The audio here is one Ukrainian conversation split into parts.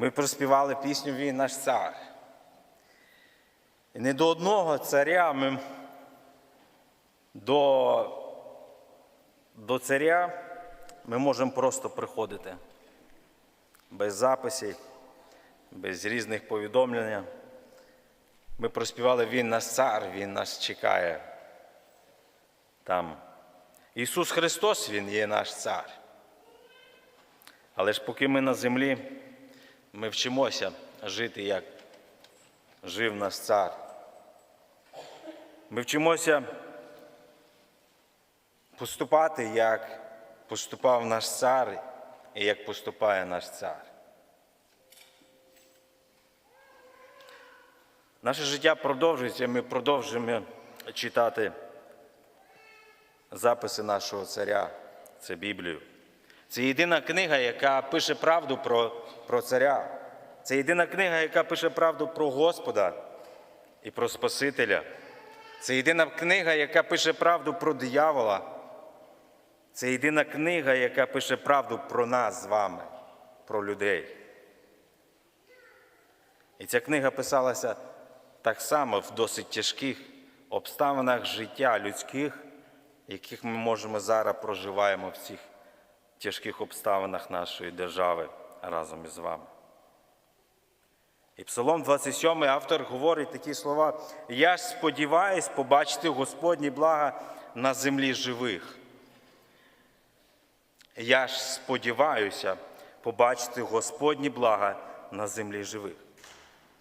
Ми проспівали пісню Він наш цар. І не до одного царя ми до, до царя ми можемо просто приходити без записів, без різних повідомлень. Ми проспівали Він наш цар, Він нас чекає. Там. Ісус Христос, Він є наш цар. Але ж поки ми на землі, ми вчимося жити, як жив наш цар. Ми вчимося поступати, як поступав наш цар і як поступає наш цар. Наше життя продовжується, ми продовжуємо читати записи нашого царя, це Біблію. Це єдина книга, яка пише правду про, про царя. Це єдина книга, яка пише правду про Господа і про Спасителя. Це єдина книга, яка пише правду про диявола. Це єдина книга, яка пише правду про нас з вами, про людей. І ця книга писалася так само в досить тяжких обставинах життя людських, яких ми можемо зараз проживаємо в цих тяжких обставинах нашої держави разом із вами. І Псалом 27 автор говорить такі слова: Я ж сподіваюсь побачити Господні блага на землі живих. Я ж сподіваюся побачити Господні блага на землі живих.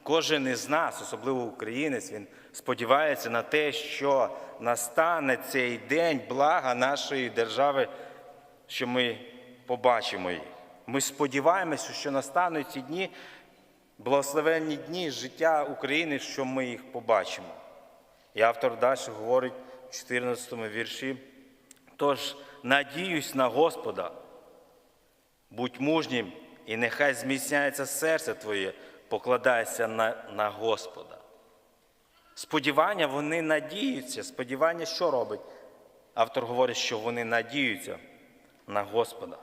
Кожен із нас, особливо українець, він сподівається на те, що настане цей день блага нашої держави, що ми побачимо їх. Ми сподіваємося, що настануть ці дні, благословенні дні життя України, що ми їх побачимо. І автор далі говорить в 14 вірші. Тож надіюсь на Господа, будь мужнім, і нехай зміцняється серце твоє, покладайся на, на Господа. Сподівання, вони надіються. Сподівання, що робить? Автор говорить, що вони надіються на Господа.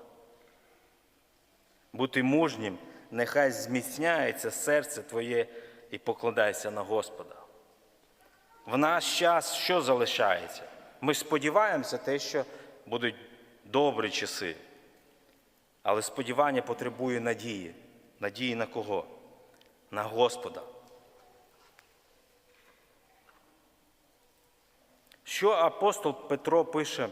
Бути мужнім, нехай зміцняється серце твоє і покладайся на Господа. В наш час що залишається? Ми сподіваємося те, що будуть добрі часи. Але сподівання потребує надії. Надії на кого? На Господа. Що апостол Петро пише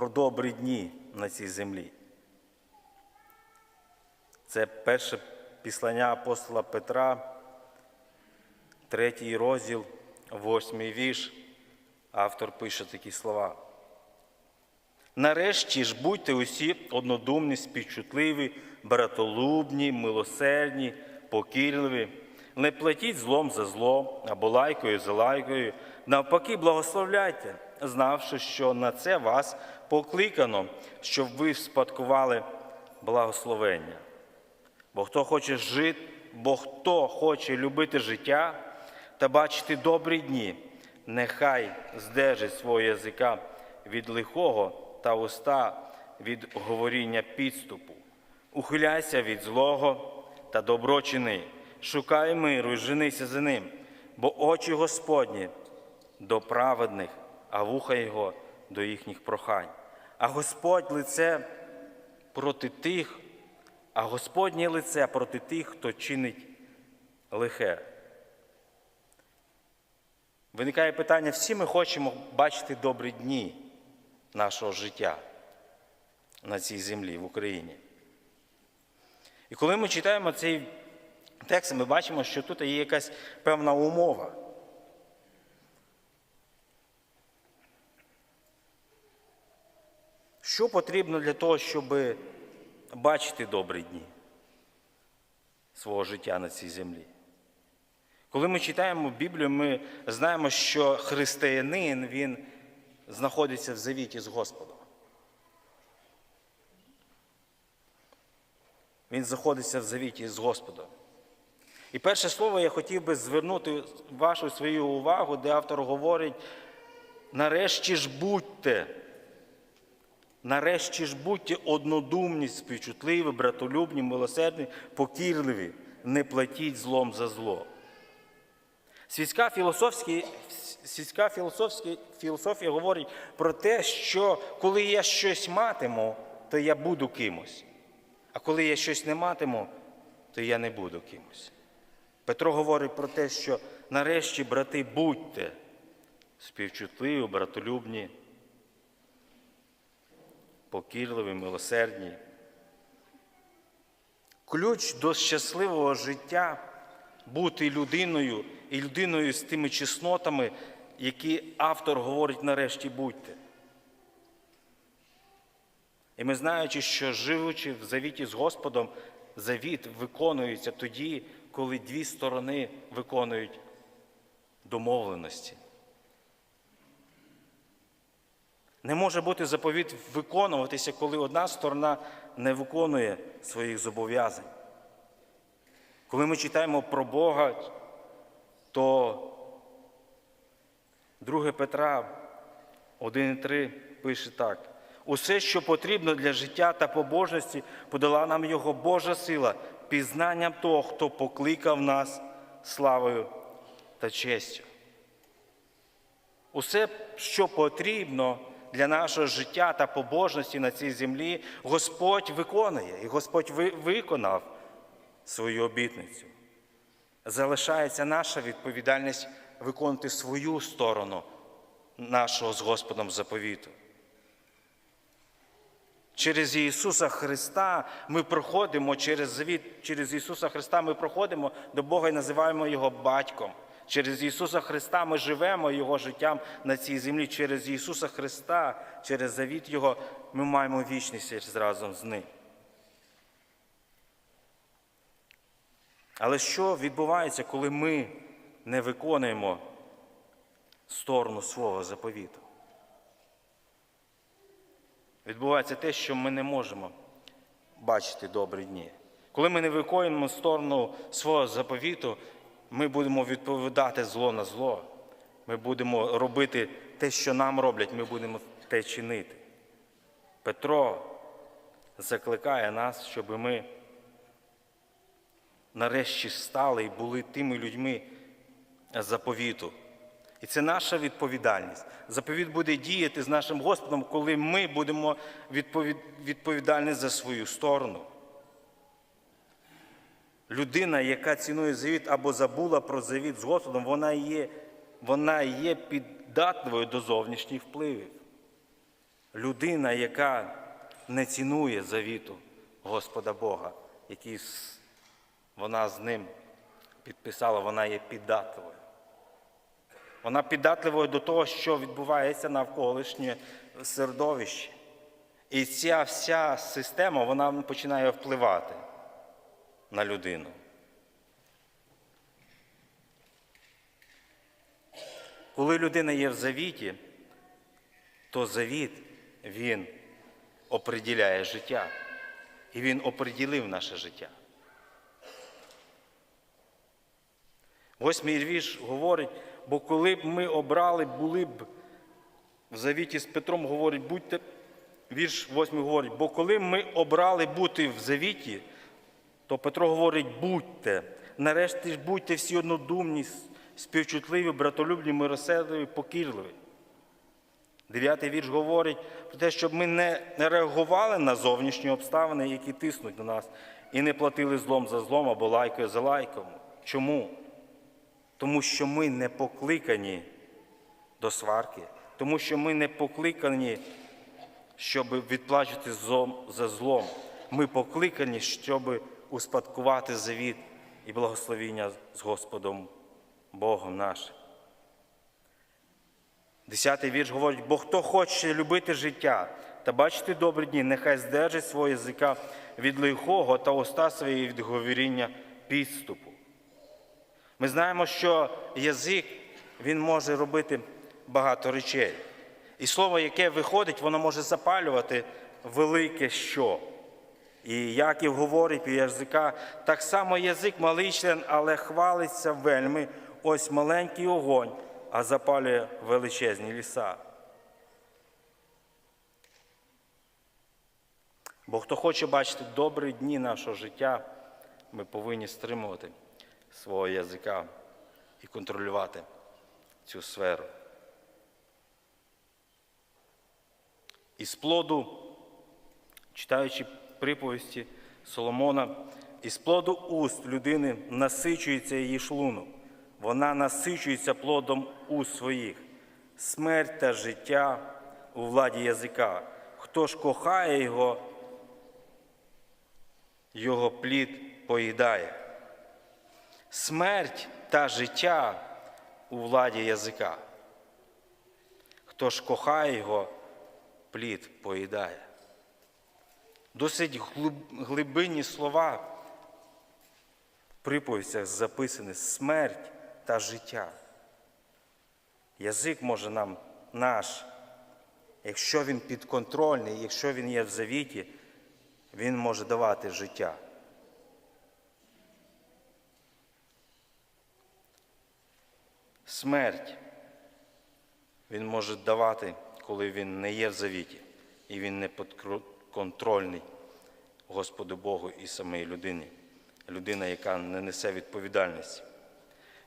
про добрі дні на цій землі? Це перше післання апостола Петра, третій розділ, восьмий вірш. Автор пише такі слова. Нарешті ж будьте усі однодумні, співчутливі, братолюбні, милосердні, покірливі, не платіть злом за зло або лайкою за лайкою, навпаки, благословляйте, знавши, що на це вас покликано, щоб ви спадкували благословення. Бо хто хоче жити, бо хто хоче любити життя та бачити добрі дні, нехай здержить свого язика від лихого та уста від говоріння підступу. Ухиляйся від злого та добро чини, шукай миру і женися за ним, бо очі Господні до праведних, а вуха його до їхніх прохань. А Господь лице проти тих, а Господнє лице проти тих, хто чинить лихе. Виникає питання: всі ми хочемо бачити добрі дні нашого життя на цій землі в Україні. І коли ми читаємо цей текст, ми бачимо, що тут є якась певна умова. Що потрібно для того, щоб бачити добрі дні свого життя на цій землі? Коли ми читаємо Біблію, ми знаємо, що християнин він знаходиться в завіті з Господом. Він знаходиться в завіті з Господом. І перше слово я хотів би звернути вашу свою увагу, де автор говорить: нарешті ж будьте Нарешті ж будьте однодумні, співчутливі, братолюбні, милосердні, покірливі, не платіть злом за зло. Світська філософська, світська філософська, філософія говорить про те, що коли я щось матиму, то я буду кимось. А коли я щось не матиму, то я не буду кимось. Петро говорить про те, що нарешті, брати, будьте співчутливі, братолюбні, покірливі, милосердні. Ключ до щасливого життя бути людиною і людиною з тими чеснотами, які автор говорить нарешті будьте. І ми знаючи, що живучи в завіті з Господом, завіт виконується тоді, коли дві сторони виконують домовленості. Не може бути заповіт виконуватися, коли одна сторона не виконує своїх зобов'язань. Коли ми читаємо про Бога, то 2 Петра 1,3 пише так. Усе, що потрібно для життя та побожності, подала нам Його Божа сила, пізнанням того, хто покликав нас славою та честю. Усе, що потрібно для нашого життя та побожності на цій землі, Господь виконує, і Господь ви- виконав свою обітницю. Залишається наша відповідальність виконувати свою сторону нашого з Господом заповіту. Через Ісуса Христа ми проходимо через завіт, через Ісуса Христа ми проходимо до Бога і називаємо Його батьком. Через Ісуса Христа ми живемо Його життям на цій землі. Через Ісуса Христа, через завіт Його, ми маємо вічність разом з Ним. Але що відбувається, коли ми не виконуємо сторону свого заповіту? Відбувається те, що ми не можемо бачити добрі дні. Коли ми не виконуємо сторону свого заповіту, ми будемо відповідати зло на зло. Ми будемо робити те, що нам роблять, ми будемо те чинити. Петро закликає нас, щоб ми нарешті стали і були тими людьми заповіту. І це наша відповідальність. Заповіт буде діяти з нашим Господом, коли ми будемо відповідальні за свою сторону. Людина, яка цінує завіт або забула про завіт з Господом, вона є, вона є піддатливою до зовнішніх впливів. Людина, яка не цінує завіту Господа Бога, який вона з ним підписала, вона є піддатливою. Вона піддатливою до того, що відбувається навколишнє середовище. І ця вся система вона починає впливати на людину. Коли людина є в завіті, то завіт він оприділяє життя. І він оприділив наше життя. Восьмий вірш говорить, бо коли б ми обрали, були б в завіті з Петром говорить, будьте, вірш восьмий говорить, бо коли ми обрали бути в завіті, то Петро говорить, будьте. Нарешті ж будьте всі однодумні, співчутливі, братолюбні, миросердливі, покірливі. Дев'ятий вірш говорить про те, щоб ми не реагували на зовнішні обставини, які тиснуть на нас, і не платили злом за злом або лайкою за лайком. Чому? Тому що ми не покликані до сварки, тому що ми не покликані, щоб відплачувати злом за злом. Ми покликані, щоб успадкувати завіт і благословіння з Господом Богом нашим. Десятий вірш говорить, бо хто хоче любити життя та бачити добрі дні, нехай здержить свого язика від лихого та уста свої від говоріння підступу. Ми знаємо, що язик він може робити багато речей. І слово, яке виходить, воно може запалювати велике що. І Яків говорить про язика, так само язик малий член, але хвалиться вельми, ось маленький огонь, а запалює величезні ліса. Бо хто хоче бачити добрі дні нашого життя, ми повинні стримувати свого язика і контролювати цю сферу. Із плоду, читаючи приповісті Соломона, із плоду уст людини насичується її шлунок. Вона насичується плодом уст своїх. Смерть та життя у владі язика. Хто ж кохає його, його плід поїдає. Смерть та життя у владі язика. Хто ж кохає його, плід поїдає. Досить глибинні слова в приповістях записані смерть та життя. Язик може нам наш, якщо він підконтрольний, якщо він є в завіті, він може давати життя. Смерть він може давати, коли він не є в завіті, і він не підконтрольний Господу Богу і самій людині, людина, яка не несе відповідальності.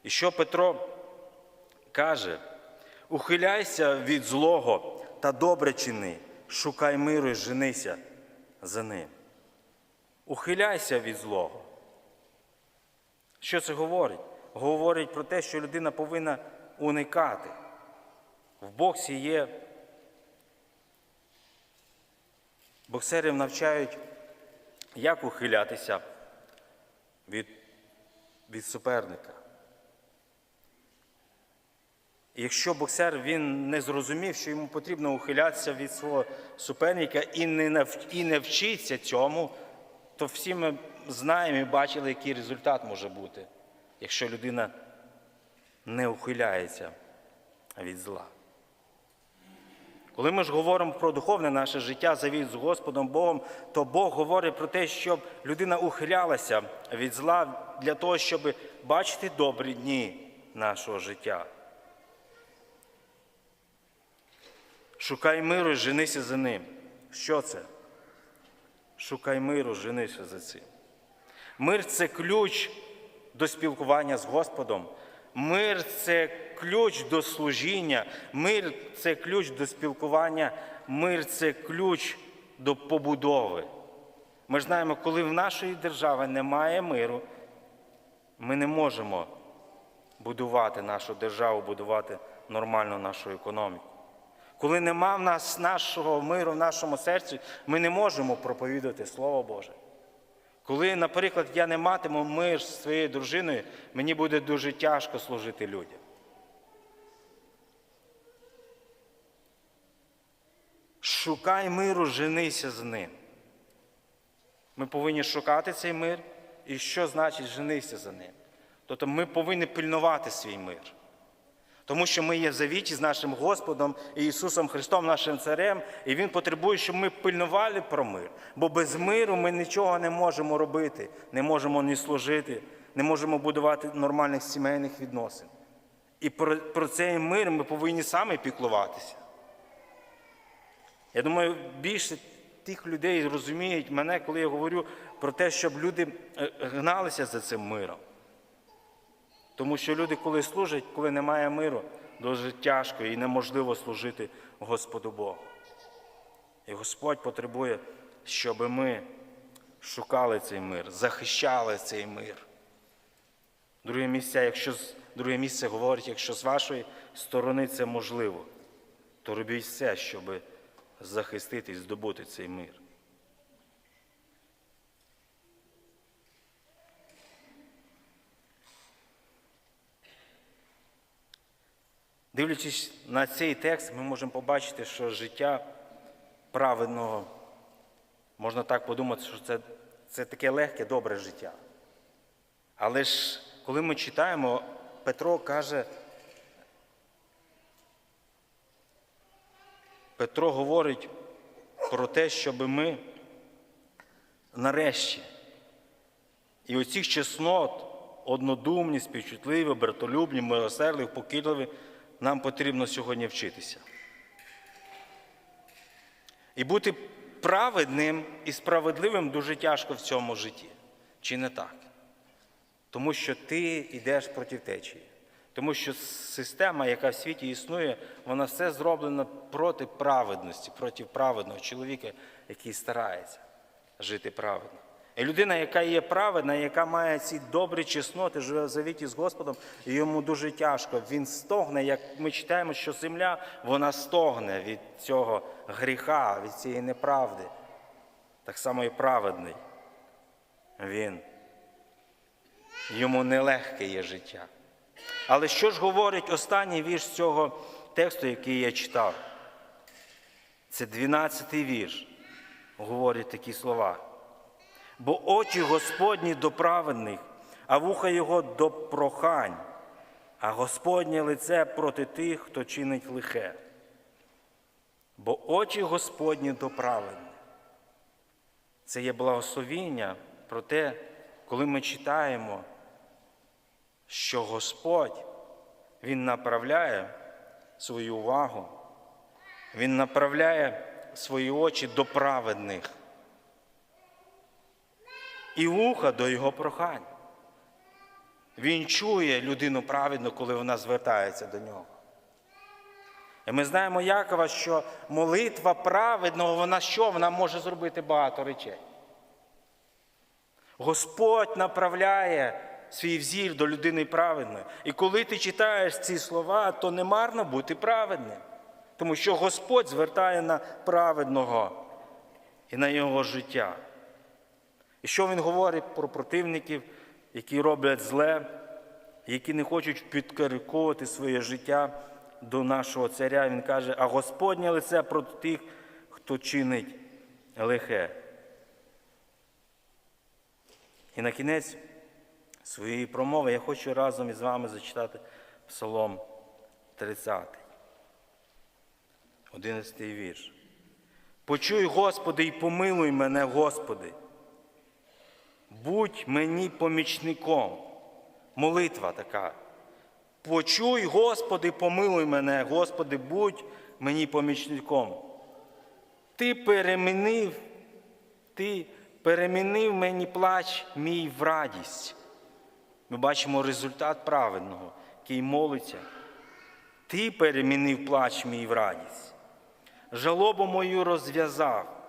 І що Петро каже: ухиляйся від злого та добре чини, шукай миру і женися за ним. Ухиляйся від злого. Що це говорить? Говорить про те, що людина повинна уникати. В боксі є. Боксерів навчають, як ухилятися від, від суперника. І якщо боксер він не зрозумів, що йому потрібно ухилятися від свого суперника і не, нав, і не вчиться цьому, то всі ми знаємо і бачили, який результат може бути, якщо людина не ухиляється від зла. Коли ми ж говоримо про духовне наше життя, завіт з Господом Богом, то Бог говорить про те, щоб людина ухилялася від зла для того, щоб бачити добрі дні нашого життя. Шукай миру і женися за ним. Що це? Шукай миру, женися за цим. Мир це ключ до спілкування з Господом. Мир це ключ до служіння, мир це ключ до спілкування, мир це ключ до побудови. Ми знаємо, коли в нашої держави немає миру, ми не можемо будувати нашу державу, будувати нормальну нашу економіку. Коли нема в нас нашого миру в нашому серці, ми не можемо проповідати Слово Боже. Коли, наприклад, я не матиму мир з своєю дружиною, мені буде дуже тяжко служити людям. Шукай миру, женися з ним. Ми повинні шукати цей мир. І що значить женися за ним? Тобто ми повинні пильнувати свій мир. Тому що ми є в завіті з нашим Господом і Ісусом Христом, нашим Царем, і Він потребує, щоб ми пильнували про мир. Бо без миру ми нічого не можемо робити, не можемо ні служити, не можемо будувати нормальних сімейних відносин. І про, про цей мир ми повинні самі піклуватися. Я думаю, більше тих людей розуміють мене, коли я говорю про те, щоб люди е, гналися за цим миром. Тому що люди, коли служать, коли немає миру, дуже тяжко і неможливо служити Господу Богу. І Господь потребує, щоб ми шукали цей мир, захищали цей мир. Друге місце, якщо, друге місце говорить, якщо з вашої сторони це можливо, то робіть все, щоб захистити і здобути цей мир. Дивлячись на цей текст, ми можемо побачити, що життя праведного, можна так подумати, що це, це таке легке, добре життя. Але ж коли ми читаємо, Петро каже, Петро говорить про те, щоб ми нарешті і оцих чеснот, однодумні, співчутливі, братолюбні, милосердливі, покірливі, нам потрібно сьогодні вчитися. І бути праведним і справедливим дуже тяжко в цьому житті. Чи не так? Тому що ти йдеш проти течії. Тому що система, яка в світі існує, вона все зроблена проти праведності, проти праведного чоловіка, який старається жити праведно. І людина, яка є праведна, яка має ці добрі чесноти, живе в завіті з Господом, йому дуже тяжко. Він стогне, як ми читаємо, що земля вона стогне від цього гріха, від цієї неправди. Так само і праведний. Він. Йому нелегке є життя. Але що ж говорить останній вірш цього тексту, який я читав? Це 12-й вірш. Говорить такі слова. Бо очі Господні до праведних, а вуха Його до прохань, а Господнє лице проти тих, хто чинить лихе. Бо очі Господні до праведних. Це є благословіння про те, коли ми читаємо, що Господь Він направляє свою увагу, Він направляє свої очі до праведних і вуха до його прохань. Він чує людину праведну, коли вона звертається до нього. І ми знаємо Якова, що молитва праведного, вона що? Вона може зробити багато речей. Господь направляє свій взір до людини праведної. І коли ти читаєш ці слова, то не марно бути праведним. Тому що Господь звертає на праведного і на його життя. І що він говорить про противників, які роблять зле, які не хочуть підкориковувати своє життя до нашого царя. Він каже, а Господнє лице проти тих, хто чинить лихе. І на кінець своєї промови я хочу разом із вами зачитати Псалом 30, 11 вірш. Почуй, Господи, і помилуй мене, Господи. Будь мені помічником. Молитва така. Почуй, Господи, помилуй мене, Господи, будь мені помічником. Ти перемінив, ти перемінив мені плач мій в радість. Ми бачимо результат праведного, який молиться. Ти перемінив плач мій в радість. Жалобу мою розв'язав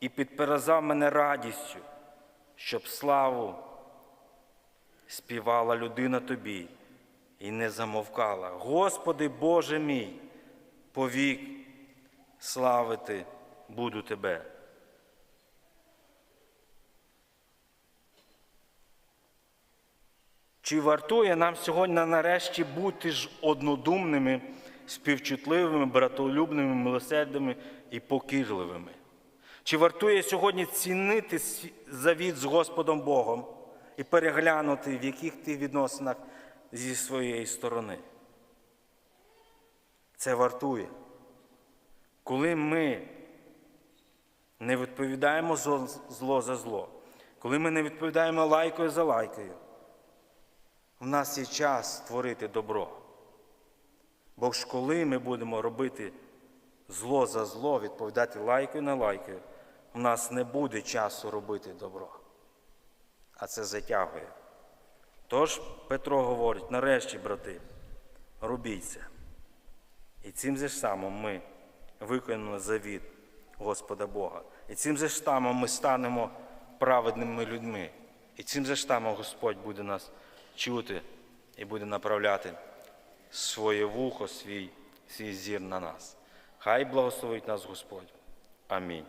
і підперезав мене радістю, щоб славу співала людина тобі і не замовкала. Господи Боже мій, повік славити буду Тебе. Чи вартує нам сьогодні нарешті бути ж однодумними, співчутливими, братолюбними, милосердними і покірливими? Чи вартує сьогодні цінити завіт з Господом Богом і переглянути, в яких ти відносинах зі своєї сторони? Це вартує. Коли ми не відповідаємо зло за зло, коли ми не відповідаємо лайкою за лайкою, в нас є час творити добро. Бо ж коли ми будемо робити зло за зло, відповідати лайкою на лайкою, в нас не буде часу робити добро. А це затягує. Тож Петро говорить, нарешті, брати, робіть це. І цим же ж самим ми виконуємо завіт Господа Бога. І цим же ж самим ми станемо праведними людьми. І цим же ж самим Господь буде нас чути і буде направляти своє вухо, свій, свій зір на нас. Хай благословить нас Господь. Амінь.